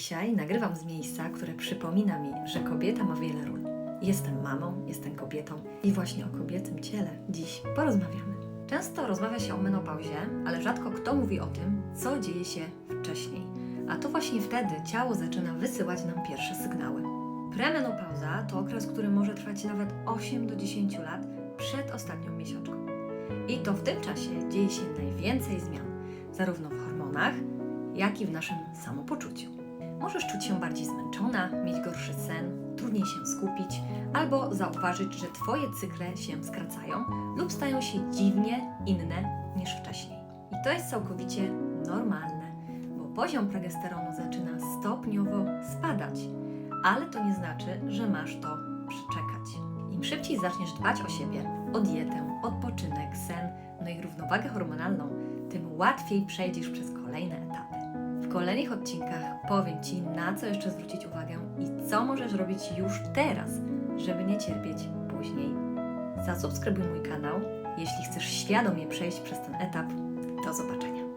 Dzisiaj nagrywam z miejsca, które przypomina mi, że kobieta ma wiele ról. Jestem mamą, jestem kobietą i właśnie o kobiecym ciele dziś porozmawiamy. Często rozmawia się o menopauzie, ale rzadko kto mówi o tym, co dzieje się wcześniej. A to właśnie wtedy ciało zaczyna wysyłać nam pierwsze sygnały. Premenopauza to okres, który może trwać nawet 8 do 10 lat przed ostatnią miesiączką. I to w tym czasie dzieje się najwięcej zmian, zarówno w hormonach, jak i w naszym samopoczuciu. Możesz czuć się bardziej zmęczona, mieć gorszy sen, trudniej się skupić, albo zauważyć, że Twoje cykle się skracają lub stają się dziwnie inne niż wcześniej. I to jest całkowicie normalne, bo poziom progesteronu zaczyna stopniowo spadać, ale to nie znaczy, że masz to przeczekać. Im szybciej zaczniesz dbać o siebie, o dietę, odpoczynek, sen, no i równowagę hormonalną, tym łatwiej przejdziesz przez kolejne etapy. Kolejnych odcinkach powiem Ci, na co jeszcze zwrócić uwagę i co możesz robić już teraz, żeby nie cierpieć później. Zasubskrybuj mój kanał, jeśli chcesz świadomie przejść przez ten etap. Do zobaczenia.